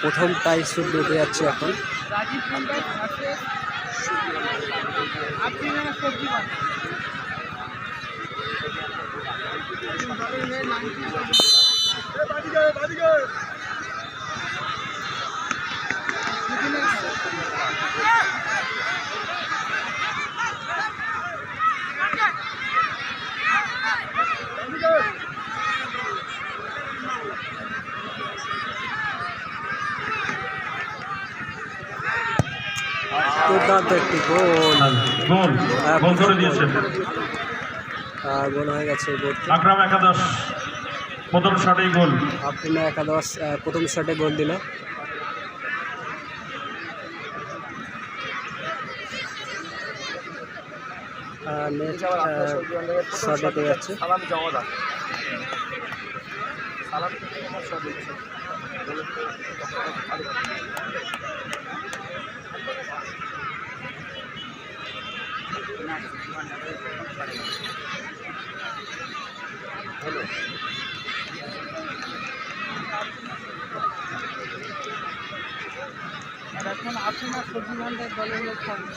প্রথম prize shoot নিতে যাচ্ছে এখন বাজার দলের হয়ে নাম কি? দুদিনের খেলা। দুর্দান্ত একটি গোল। গোল। গোল করে দিয়েছেন আর গোল হয়ে গেছে আকরাম একাদশ প্রথম শটেই গোল। আফরিনা একাদশ আহ, প্রথম শটে গোল দিল। নেক্সট শটে পেয়ে যাচ্ছে। সালাম জমাদার সালাম থেকে আমার শট হচ্ছে আর এখন আপনার সবজি ভান্ডার দলের লোক থাকবে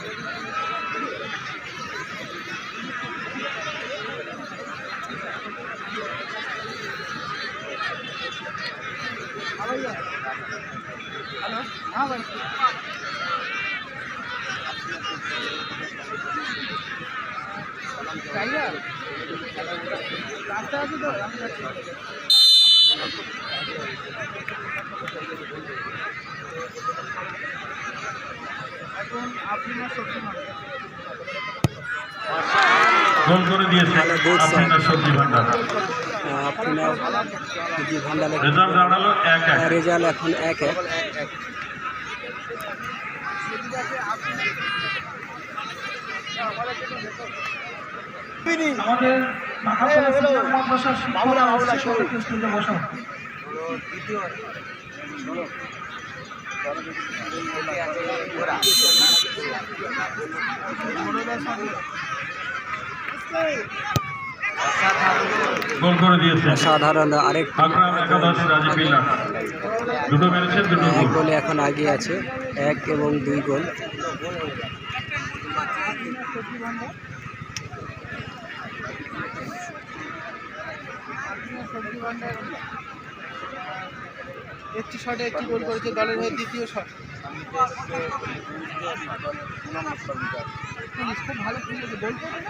হ্যালো হ্যাঁ ভাই টাইগার রাস্তা আছে তো যাচ্ছি। এখন আপনি না সবজি করে স্যার। আফ্রিকার সবজি ভান্ডার। আফরিনা সবজি ভান্ডারে রেজাল্ট দাঁড়াল এক এক। রেজাল্ট এখন এক এক। আমাদের মাদ্রাসার শিক্ষক বসো গোল করে দিয়েছেন সাধারণ আরেক আকরাম একাদশ রাজীব বিল্লা দুটো মেরেছেন দুটো এক গোল। গোলে এখন আগে আছে এক এবং দুই গোল। সবজি ভান্ডার একটি শটে একটি গোল করেছে দলের হয়ে দ্বিতীয় শট। পুলিশ খুব ভালো খেলেছে, গোল করবে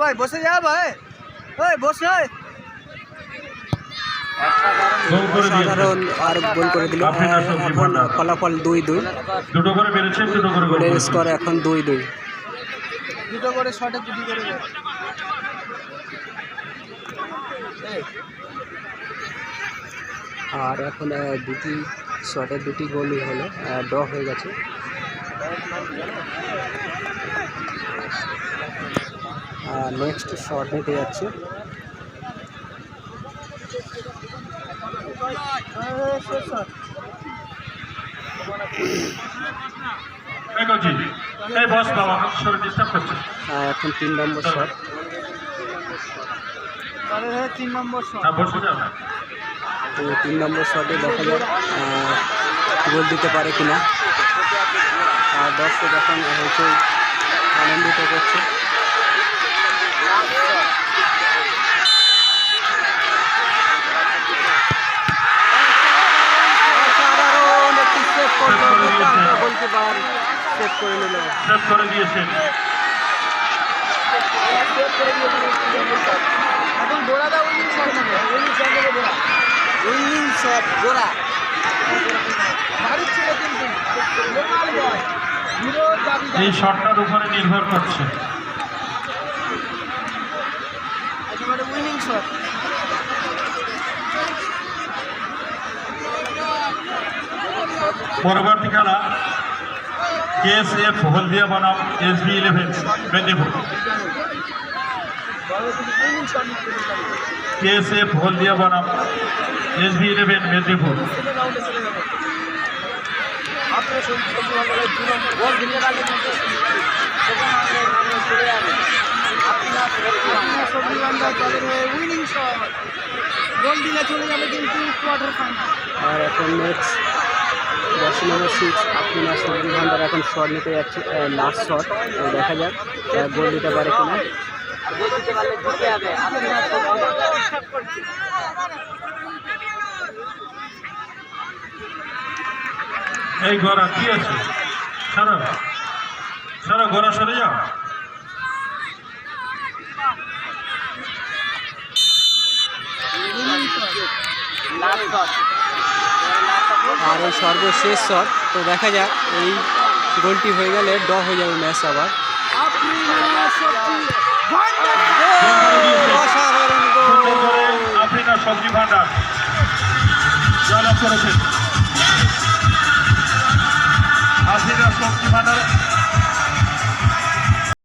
ভাই বসে যা ভাই। ওই বসে সাধারণ আর গোল করে দিল। ফলাফল দুই দুই। দুটো করে মেরেছেন দুটো করে গোলের স্কোর এখন দুই দুই। দুটো করে শটে দুটি করে আর এখন দুটি শটে দুটি গোলই হলো ড্র হয়ে গেছে। নেক্সট শট নিতে যাচ্ছে। এই করছি এই বস বাবা শরীর ডিস্টার্ব করছে আহ, এখন তিন নম্বর শট তিন নম্বর শট বসে যাও। তো তিন নম্বর শটে দেখা যাক গোল দিতে পারে কিনা। আর দর্শক এখন হচ্ছে আনন্দিত করছে। করে দিয়েছেন সেভ করে দিয়েছেন সুন্দর শট এখন গোড়াদা উইনিং শট নেবে উইনিং শট নেবে গোড়া এই শটটার উপরে নির্ভর করছে। একেবারে উইনিং শট পরবর্তী খেলা কেএসএফ হলদিয়া বনাম SB eleven Medinipur. KSF Haldia বনাম, এসবি ইলেভেন মেদিনীপুর। আপনারা আপনারা আর এখন নেক্সট দশ আফরিনা সবজি শট নিতে যাচ্ছে শট দেখা যাক গোল দিতে পারে কিনা। পারলে এই গোড়া কি আছে? সরো সরো গোড়া সরে যাও। আর এই সর্বশেষ শট। তো দেখা যাক এই গোলটি হয়ে গেলে ড হয়ে যাবে ম্যাচ আবার। আফ্রিকা সবজি ভান্ডার জয়লাভ করেছেন। আফ্রিকা সবজি ভান্ডার